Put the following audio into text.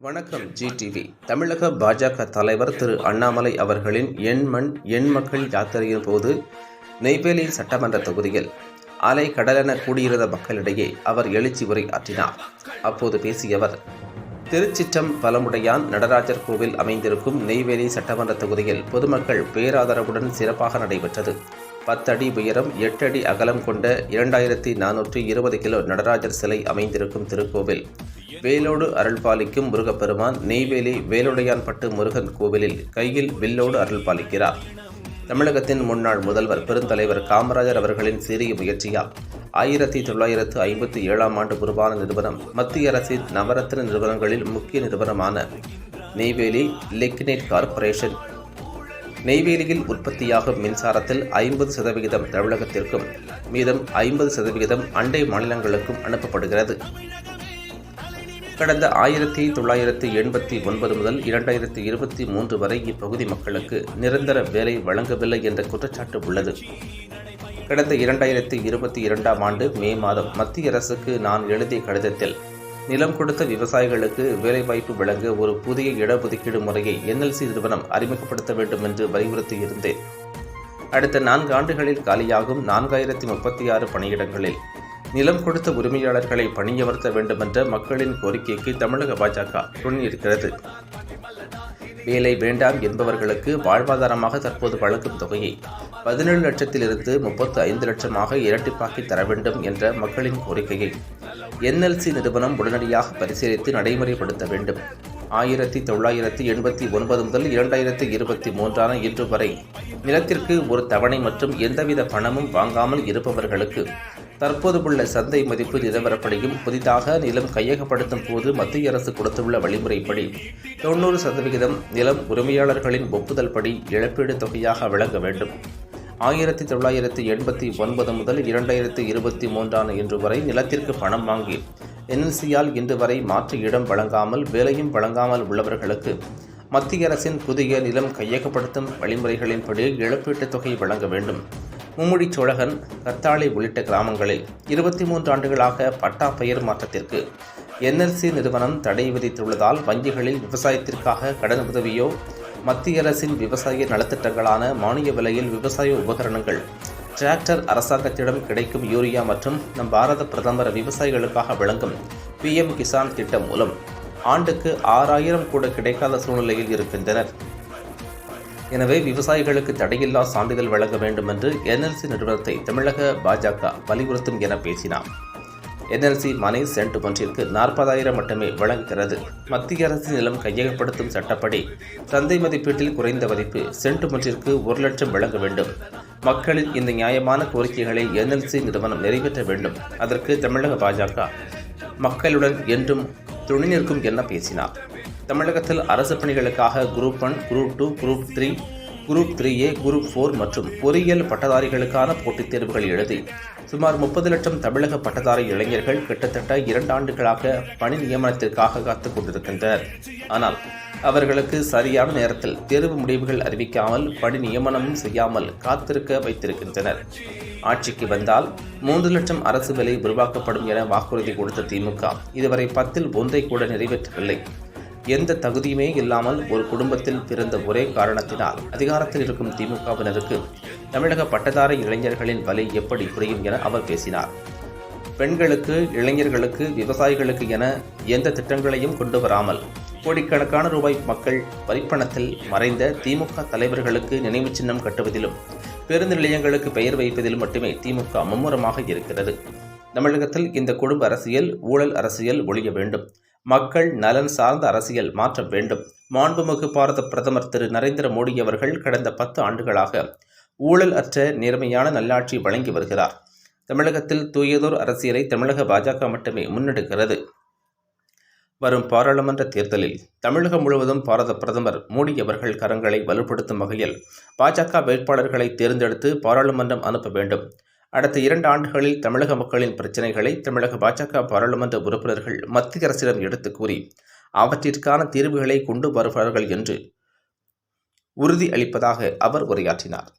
வணக்கம் ஜிடிவி தமிழக பாஜக தலைவர் திரு அண்ணாமலை அவர்களின் எண் மண் எண் மக்கள் யாத்திரையின் போது நெய்வேலி சட்டமன்ற தொகுதியில் அலை கடலென கூடியிருந்த மக்களிடையே அவர் எழுச்சி உரை ஆற்றினார் அப்போது பேசிய அவர் திருச்சிற்றம் பலமுடையான் நடராஜர் கோவில் அமைந்திருக்கும் நெய்வேலி சட்டமன்ற தொகுதியில் பொதுமக்கள் பேராதரவுடன் சிறப்பாக நடைபெற்றது. பத்தடி உயரம் எட்டு அடி அகலம் கொண்ட இரண்டாயிரத்தி நானூற்றி இருபது கிலோ நடராஜர் சிலை அமைந்திருக்கும் திருக்கோவில். வேலோடு அருள்பாலிக்கும் முருகப்பெருமான் நெய்வேலி வேலுடையான்பட்டு முருகன் கோவிலில் கையில் வில்லோடு அருள்பாலிக்கிறார். தமிழகத்தின் முன்னாள் முதல்வர் பெருந்தலைவர் காமராஜர் அவர்களின் சீரிய முயற்சியால் ஆயிரத்தி தொள்ளாயிரத்து ஐம்பத்தி ஏழாம் ஆண்டு உருவான நிறுவனம் மத்திய அரசின் நவரத்ன நிறுவனங்களில் முக்கிய நிறுவனமான நெய்வேலி லெக்னேட் கார்ப்பரேஷன். நெய்வேலியில் உற்பத்தியாகும் மின்சாரத்தில் ஐம்பது சதவிகிதம் தமிழகத்திற்கும் மீதம் ஐம்பது சதவிகிதம் அண்டை மாநிலங்களுக்கும் அனுப்பப்படுகிறது. கடந்த ஆயிரத்தி தொள்ளாயிரத்தி எண்பத்தி ஒன்பது முதல் இரண்டாயிரத்தி இருபத்தி மூன்று வரை இப்பகுதி மக்களுக்கு நிரந்தர வேலை வழங்கவில்லை என்ற குற்றச்சாட்டு உள்ளது. கடந்த இரண்டாயிரத்தி இருபத்தி இரண்டாம் ஆண்டு மே மாதம் மத்திய அரசுக்கு நான் எழுதிய கடிதத்தில் நிலம் கொடுத்த விவசாயிகளுக்கு வேலைவாய்ப்பு வழங்க ஒரு புதிய இடஒதுக்கீடு முறையை என்எல்சி நிறுவனம் அறிமுகப்படுத்த வேண்டும் என்று வலியுறுத்தியிருந்தேன். அடுத்த நான்கு ஆண்டுகளில் காலியாகும் நான்காயிரத்தி முப்பத்தி ஆறு பணியிடங்களில் நிலம் கொடுத்த உரிமையாளர்களை பணியமர்த்த வேண்டுமென்ற மக்களின் கோரிக்கைக்கு தமிழக பாஜக துணியிருக்கிறது வேலை வேண்டாம் என்பவர்களுக்கு வாழ்வாதாரமாக தற்போது வழங்கும் தொகையை பதினேழு லட்சத்திலிருந்து முப்பத்து ஐந்து லட்சமாக இரட்டிப்பாக்கி தர வேண்டும் என்ற மக்களின் கோரிக்கையை என்எல்சி நிறுவனம் உடனடியாக பரிசீலித்து நடைமுறைப்படுத்த வேண்டும். ஆயிரத்தி தொள்ளாயிரத்தி எண்பத்தி ஒன்பது முதல் இரண்டாயிரத்தி இருபத்தி மூன்றான இன்று வரை நிலத்திற்கு ஒரு தவணை மற்றும் எந்தவித பணமும் வாங்காமல் இருப்பவர்களுக்கு தற்போது உள்ள சந்தை மதிப்பு நிலவரப்படியும் புதிதாக நிலம் கையகப்படுத்தும் போது மத்திய அரசு கொடுத்துள்ள வழிமுறைப்படி தொண்ணூறு சதவிகிதம் நிலம் உரிமையாளர்களின் ஒப்புதல் படி இழப்பீடு தொகையாக வழங்க வேண்டும். ஆயிரத்தி தொள்ளாயிரத்தி எண்பத்தி ஒன்பது முதல் இரண்டாயிரத்தி இருபத்தி மூன்றான இன்று வரை நிலத்திற்கு பணம் வாங்கி என்எல்சியால் இன்று வரை மாற்று இடம் வழங்காமல் வேலையும் வழங்காமல் உள்ளவர்களுக்கு மத்திய அரசின் புதிய நிலம் கையகப்படுத்தும் வழிமுறைகளின்படி இழப்பீட்டுத் தொகை வழங்க வேண்டும். மும்முடி சோழகன் கத்தாழை உள்ளிட்ட கிராமங்களில் இருபத்தி மூன்று ஆண்டுகளாக பட்டா பெயர் மாற்றத்திற்கு என்எல்சி நிறுவனம் தடை விதித்துள்ளதால் வங்கிகளில் விவசாயத்திற்காக கடன் உதவியோ மத்திய அரசின் விவசாய நலத்திட்டங்களான மானிய விலையில் விவசாய உபகரணங்கள் டிராக்டர் அரசாங்கத்திடம் கிடைக்கும் யூரியா மற்றும் நம் பாரத பிரதமர் விவசாயிகளுக்காக வழங்கும் பிஎம் கிசான் திட்டம் மூலம் ஆண்டுக்கு ஆறாயிரம் கூட கிடைக்காத சூழ்நிலையில் இருக்கின்றனர். எனவே விவசாயிகளுக்கு தடையில்லா சான்றிதழ் வழங்க வேண்டும் என்று என்எல்சி நிறுவனத்தை தமிழக பாஜக வலியுறுத்தும் என பேசினார். என்எல்சி மனை சென்ட் ஒன்றிற்கு நாற்பதாயிரம் மட்டுமே வழங்குகிறது. மத்திய அரசு நிலம் கையகப்படுத்தும் சட்டப்படி சந்தை மதிப்பீட்டில் குறைந்த மதிப்பு சென்ட் ஒன்றிற்கு ஒரு லட்சம் வழங்க வேண்டும். மக்களின் இந்த நியாயமான கோரிக்கைகளை என்எல்சி நிறுவனம் நிறைவேற்ற வேண்டும். அதற்கு தமிழக பாஜக மக்களுடன் என்றும் துணை நிற்கும் என பேசினார். தமிழகத்தில் அரசு பணிகளுக்காக group one group two group three group three A group four மற்றும் பொறியியல் பட்டதாரிகளுக்கான போட்டித் தேர்வுகள் எழுதி சுமார் முப்பது லட்சம் தமிழக பட்டதாரி இளைஞர்கள் கிட்டத்தட்ட இரண்டு ஆண்டுகளாக பணி நியமனத்திற்காக காத்துக் கொண்டிருக்கின்றனர். ஆனால் அவர்களுக்கு சரியான நேரத்தில் தேர்வு முடிவுகள் அறிவிக்காமல் பணி நியமனமும் செய்யாமல் காத்திருக்க வைத்திருக்கின்றனர். ஆட்சிக்கு வந்தால் மூன்று லட்சம் அரசு வேலை உருவாக்கப்படும் என வாக்குறுதி கொடுத்த திமுக இதுவரை பத்தில் ஒன்றை கூட நிறைவேற்றவில்லை. எந்த தகுதியுமே இல்லாமல் ஒரு குடும்பத்தில் பிறந்த ஒரே காரணத்தினால் அதிகாரத்தில் இருக்கும் திமுகவினருக்கு தமிழக பட்டதாரி இளைஞர்களின் வலி எப்படி புரியும் என அவர் பேசினார். பெண்களுக்கு இளைஞர்களுக்கு விவசாயிகளுக்கு என எந்த திட்டங்களையும் கொண்டு வராமல் கோடிக்கணக்கான ரூபாய் மக்கள் வரிப்பணத்தில் மறைந்த திமுக தலைவர்களுக்கு நினைவு சின்னம் கட்டுவதிலும் பேருந்து நிலையங்களுக்கு பெயர் வைப்பதிலும் மட்டுமே திமுக மும்முரமாக இருக்கிறது. தமிழகத்தில் இந்த குடும்ப அரசியல் ஊழல் அரசியல் ஒழிய வேண்டும். மக்கள் நலன் சார்ந்த அரசியல் மாற்றம் வேண்டும். மாண்புமிகு பாரத பிரதமர் திரு. நரேந்திர மோடி அவர்கள் கடந்த பத்து ஆண்டுகளாக ஊழல் அற்ற நேர்மையான நல்லாட்சி வழங்கி வருகிறார். தமிழகத்தில் தூயதோர் அரசியலை தமிழக பாஜக மட்டுமே முன்னெடுக்கிறது. வரும் பாராளுமன்ற தேர்தலில் தமிழகம் முழுவதும் பாரத பிரதமர் மோடி அவர்கள் கரங்களை வலுப்படுத்தும் வகையில் பாஜக வேட்பாளர்களை தேர்ந்தெடுத்து பாராளுமன்றம் அனுப்ப வேண்டும். அடுத்த இரண்டு ஆண்டுகளில் தமிழக மக்களின் பிரச்சினைகளை தமிழக பாஜக பாராளுமன்ற உறுப்பினர்கள் மத்திய அரசிடம் எடுத்து கூறி அவற்றிற்கான தீர்வுகளை கொண்டு வருவார்கள் என்று உறுதி அளிப்பதாக அவர் உரையாற்றினார்.